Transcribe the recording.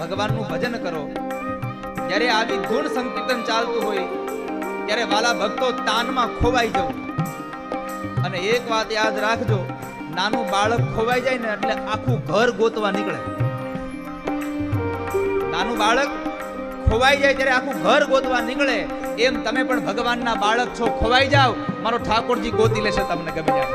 ભગવાનનું ભજન કરો જ્યારે આવી ગુણ સંકીર્તન ચાલતું હોય ત્યારે વાલા ભક્તો તાનમાં ખોવાઈ જવું. અને એક વાત યાદ રાખજો નાનું બાળક ખોવાઈ જાય ને એટલે આખું ઘર ગોતવા નીકળે. નાનું બાળક ખોવાઈ જાય ત્યારે આખું ઘર ગોતવા નીકળે. એમ તમે પણ ભગવાનના બાળક છો ખોવાઈ જાઓ. મારો ઠાકોરજી ગોતી લેશે તમને ગમે જાય